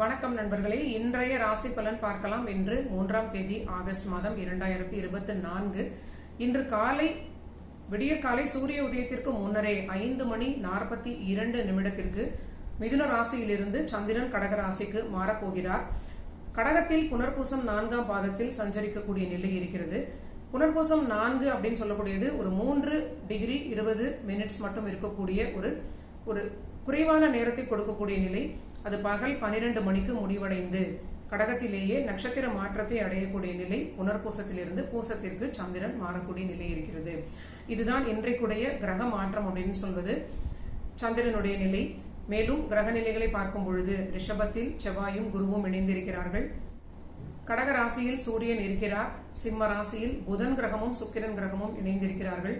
வணக்கம் நண்பர்களே. இன்றைய ராசி பலன் பார்க்கலாம் இன்று மூன்றாம் தேதி ஆகஸ்ட் மாதம் இரண்டாயிரத்தி இருபத்தி நான்கு. இன்று காலை விடிய காலை சூரிய உதயத்திற்கு முன்னரே ஐந்து மணி நாற்பத்தி இரண்டு நிமிடத்திற்கு மிதுன ராசியிலிருந்து சந்திரன் கடக ராசிக்கு மாறப்போகிறார். கடகத்தில் புனர்பூசம் நான்காம் பாதத்தில் சஞ்சரிக்கக்கூடிய நிலை இருக்கிறது. புனர்பூசம் நான்கு அப்படின்னு சொல்லக்கூடியது ஒரு மூன்று டிகிரி இருபது மினிட்ஸ் மட்டும் இருக்கக்கூடிய ஒரு ஒரு குறைவான நேரத்தை கொடுக்கக்கூடிய நிலை. அது பகல் பனிரெண்டு மணிக்கு முடிவடைந்து கடகத்திலேயே நட்சத்திர மாற்றத்தை அடையக்கூடிய நிலை புனர்பூசத்திலிருந்து பூசத்திற்கு சந்திரன் மாறக்கூடிய நிலை இருக்கிறது. இதுதான் இன்றைக்குடைய கிரக மாற்றம் அப்படின்னு சொல்வது. சந்திரனுடைய நிலை மேலும் கிரக நிலைகளை பார்க்கும் பொழுது ரிஷபத்தில் செவ்வாயும் குருவும் இணைந்திருக்கிறார்கள். கடக ராசியில் சூரியன் இருக்கிறார் சிம்ம ராசியில் புதன் கிரகமும் சுக்கிரன் கிரகமும் இணைந்திருக்கிறார்கள்.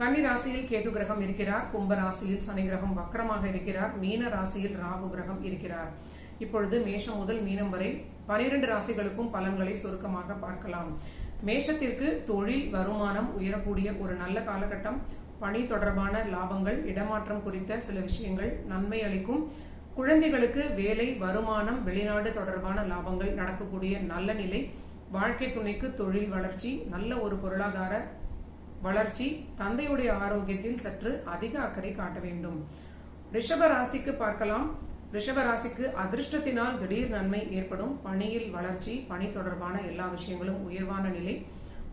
கன்னி ராசியில் கேது கிரகம் இருக்கிறார் கும்ப ராசியில் சனி கிரகம் வக்கரமாக இருக்கிறார் மீன ராசியில் ராகு கிரகம் இருக்கிறார். இப்பொழுது மேஷம் முதல் மீனம் வரை பனிரெண்டு ராசிகளுக்கும் பலன்களை சுருக்கமாக பார்க்கலாம். மேஷத்திற்கு தொழில் வருமானம் உயரக்கூடிய ஒரு நல்ல காலகட்டம். பணி தொடர்பான லாபங்கள் இடமாற்றம் குறித்த சில விஷயங்கள் நன்மை அளிக்கும். குழந்தைகளுக்கு வேலை வருமானம் வெளிநாடு தொடர்பான லாபங்கள் நடக்கக்கூடிய நல்ல நிலை. வாழ்க்கை துணைக்கு தொழில் வளர்ச்சி நல்ல ஒரு பொருளாதார வளர்ச்சி தந்தையுடைய ஆரோக்கியத்தில் சற்று அதிக அக்கறை காட்ட வேண்டும். ரிஷப ராசிக்கு பார்க்கலாம். ரிஷப ராசிக்கு அதிர்ஷ்டத்தினால் திடீர் நன்மை ஏற்படும். பணியில் வளர்ச்சி பணி தொடர்பான எல்லா விஷயங்களும் உயர்வான நிலை.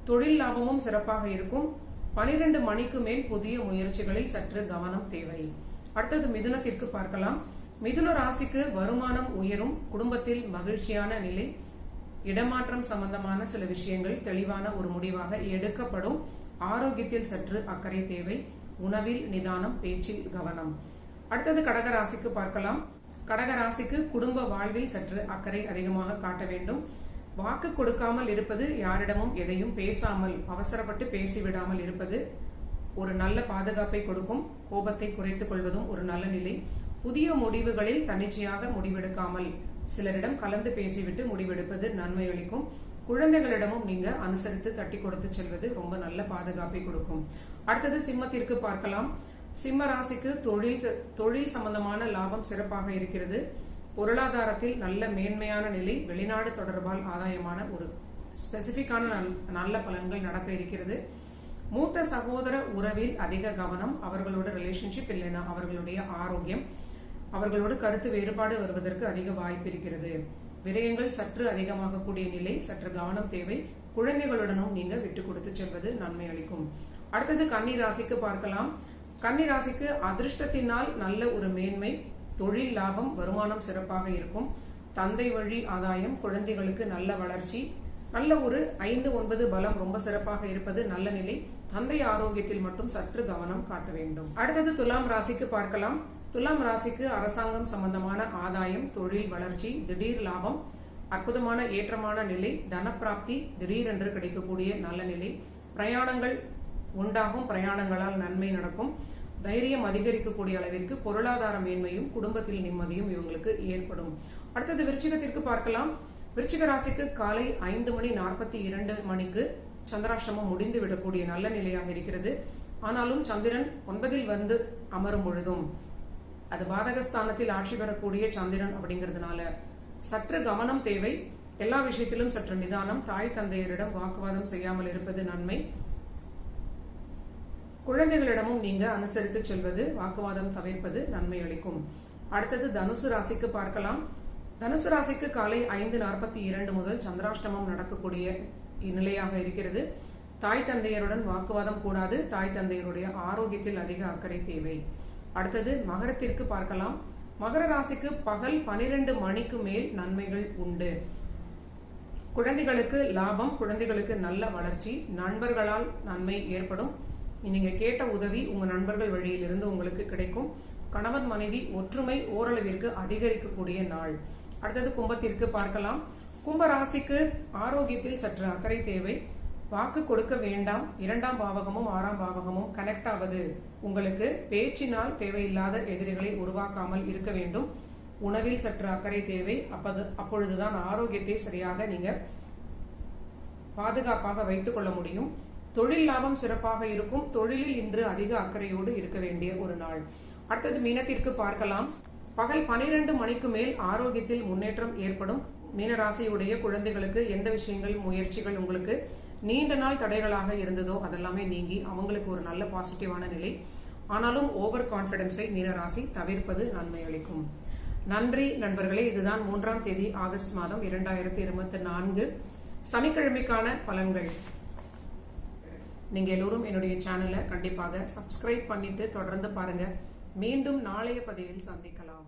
தொழில் லாபமும் சிறப்பாக இருக்கும். பனிரெண்டு மணிக்கு மேல் புதிய முயற்சிகளில் சற்று கவனம் தேவை. அடுத்தது மிதுனத்திற்கு பார்க்கலாம். மிதுன ராசிக்கு வருமானம் உயரும். குடும்பத்தில் மகிழ்ச்சியான நிலை. இடமாற்றம் சம்பந்தமான சில விஷயங்கள் தெளிவான ஒரு முடிவாக எடுக்கப்படும். ஆரோக்கியத்தில் சற்று அக்கறை தேவை. உணவில் நிதானம் பேச்சில் கவனம். அடுத்தது கடகராசிக்கு பார்க்கலாம். கடகராசிக்கு குடும்ப வாழ்வில் சற்று அக்கறை அதிகமாக காட்ட வேண்டும். வாக்கு கொடுக்காமல் இருப்பது யாரிடமும் எதையும் பேசாமல் அவசரப்பட்டு பேசிவிடாமல் இருப்பது ஒரு நல்ல பாதுகாப்பை கொடுக்கும். கோபத்தை குறைத்துக் கொள்வதும் ஒரு நல்ல நிலை. புதிய முடிவுகளில் தன்னிச்சையாக முடிவெடுக்காமல் சிலரிடம் கலந்து பேசிவிட்டு முடிவெடுப்பது நன்மை அளிக்கும் குழந்தைகளிடமும் நீங்க அனுசரித்து தட்டி கொடுத்து செல்வது ரொம்ப நல்ல பாதுகாப்பை கொடுக்கும். அடுத்தது சிம்மத்திற்கு பார்க்கலாம். சிம்ம ராசிக்கு தொழில் தொழில் சம்பந்தமான லாபம் சிறப்பாக இருக்கிறது. பொருளாதாரத்தில் நல்ல மேன்மையான நிலை வெளிநாடு தொடர்பால் ஆதாயமான ஒரு ஸ்பெசிபிக்கான நல்ல பலன்கள் நடக்க இருக்கிறது. மூத்த சகோதர உறவில் அதிக கவனம் அவர்களோட ரிலேஷன்ஷிப் இல்லைன்னா அவர்களுடைய ஆரோக்கியம் அவர்களோடு கருத்து வேறுபாடு வருவதற்கு அதிக வாய்ப்பு இருக்கிறது. விரயங்கள் சற்று அதிகமாக கூடிய நிலை சற்று கவனம் தேவை. குழந்தைகளுடனும் நீங்க விட்டு கொடுத்து செல்வது நன்மை அளிக்கும். அடுத்தது கன்னி ராசிக்கு பார்க்கலாம். கன்னி ராசிக்கு அதிர்ஷ்டத்தினால் நல்ல ஒரு மேன்மை தொழில் லாபம் வருமானம் சிறப்பாக இருக்கும். தந்தை வழி ஆதாயம் குழந்தைகளுக்கு நல்ல வளர்ச்சி நல்ல ஒரு ஐந்து ஒன்பது பலம் ரொம்ப சிறப்பாக இருப்பது நல்ல நிலை. தந்தை ஆரோக்கியத்தில் மட்டும் சற்று கவனம் காட்ட வேண்டும். அடுத்தது துலாம் ராசிக்கு பார்க்கலாம். துலாம் ராசிக்கு அரசாங்கம் சம்பந்தமான ஆதாயம் தொழில் வளர்ச்சி திடீர் லாபம் அற்புதமான ஏற்றமான நிலை தனப்பிராப்தி திடீரென்று கிடைக்கக்கூடிய நல்ல நிலை பிரயாணங்கள் உண்டாகும் பிரயாணங்களால் நன்மை நடக்கும் தைரியம் அதிகரிக்கக்கூடிய அளவிற்கு பொருளாதார மேன்மையும் குடும்பத்தில் நிம்மதியும் இவங்களுக்கு ஏற்படும். அடுத்தது விருச்சிகத்திற்கு பார்க்கலாம். விருச்சிக ராசிக்கு காலை ஐந்து மணி நாற்பத்தி இரண்டு மணிக்கு சந்திராஷ்டமம் முடிந்து விடக்கூடிய நல்ல நிலையாக இருக்கிறது. ஆனாலும் சந்திரன் ஒன்பதில் வந்து அமரும் பொழுதும் அது பாதகஸ்தானத்தில் ஆட்சி பெறக்கூடிய சந்திரன் அப்படிங்கிறதுனால சற்று கவனம் தேவை. எல்லா விஷயத்திலும் சற்று நிதானம். தாய் தந்தையரிடம் வாக்குவாதம் செய்யாமல் இருப்பது நன்மை. குழந்தைகளிடமும் நீங்க அனுசரித்து செல்வது வாக்குவாதம் தவிர்ப்பது நன்மை அளிக்கும். அடுத்தது தனுசு ராசிக்கு பார்க்கலாம். தனுசு ராசிக்கு காலை ஐந்து நாற்பத்தி இரண்டு முதல் சந்திராஷ்டமம் நடக்கக்கூடிய நிலையாக இருக்கிறது. தாய் தந்தையருடன் வாக்குவாதம் கூடாது. தாய் தந்தையருடைய ஆரோக்கியத்தில் அதிக அக்கறை தேவை. அடுத்தது மகரத்திற்கு பார்க்கலாம். மகர ராசிக்கு பகல் பனிரெண்டு மணிக்கு மேல் நன்மைகள் உண்டு. குழந்தைகளுக்கு லாபம் குழந்தைகளுக்கு நல்ல வளர்ச்சி நண்பர்களால் நன்மை ஏற்படும். நீங்க கேட்ட உதவி உங்க நண்பர்கள் வழியிலிருந்து உங்களுக்கு கிடைக்கும். கணவன் மனைவி ஒற்றுமை ஓரளவிற்கு அதிகரிக்கக்கூடிய நாள். அடுத்தது கும்பத்திற்கு பார்க்கலாம். கும்ப ராசிக்கு ஆரோக்கியத்தில் சற்று அக்கறை தேவை. வாக்கு கொடுக்க வேண்டாம். இரண்டாம் பாவகமும் ஆறாம் பாவகமும் கனெக்ட் ஆவது உங்களுக்கு பேச்சினால் தேவையில்லாத எதிரிகளை உருவாக்காமல் இருக்க வேண்டும். உணவில் சற்று அக்கறை தேவை. அப்பது அப்பொழுதுதான் ஆரோக்கியத்தை சரியாக நீங்க பாதுகாப்பாக வைத்துக் கொள்ள முடியும். தொழில் லாபம் சிறப்பாக இருக்கும். தொழிலில் இன்று அதிக அக்கறையோடு இருக்க வேண்டிய ஒரு நாள். அடுத்தது மீனத்திற்கு பார்க்கலாம். பகல் பனிரெண்டு மணிக்கு மேல் ஆரோக்கியத்தில் முன்னேற்றம் ஏற்படும். மீனராசியுடைய குழந்தைகளுக்கு எந்த விஷயங்கள் முயற்சிகள் உங்களுக்கு நீண்ட நாள் தடைகளாக இருந்ததோ அதெல்லாமே நீங்கி அவங்களுக்கு ஒரு நல்ல பாசிட்டிவான நிலை. ஆனாலும் ஓவர் கான்பிடன்ஸை மீனராசி தவிர்ப்பது நன்மை அளிக்கும். நன்றி நண்பர்களே இதுதான் மூன்றாம் தேதி ஆகஸ்ட் மாதம் இரண்டாயிரத்தி இருபத்தி நான்கு. சனிக்கிழமைக்கான பலன்கள். நீங்க எல்லோரும் என்னுடைய சேனலை கண்டிப்பாக சப்ஸ்கிரைப் பண்ணிட்டு தொடர்ந்து பாருங்க. மீண்டும் நாளைய பதிவில் சந்திக்கலாம்.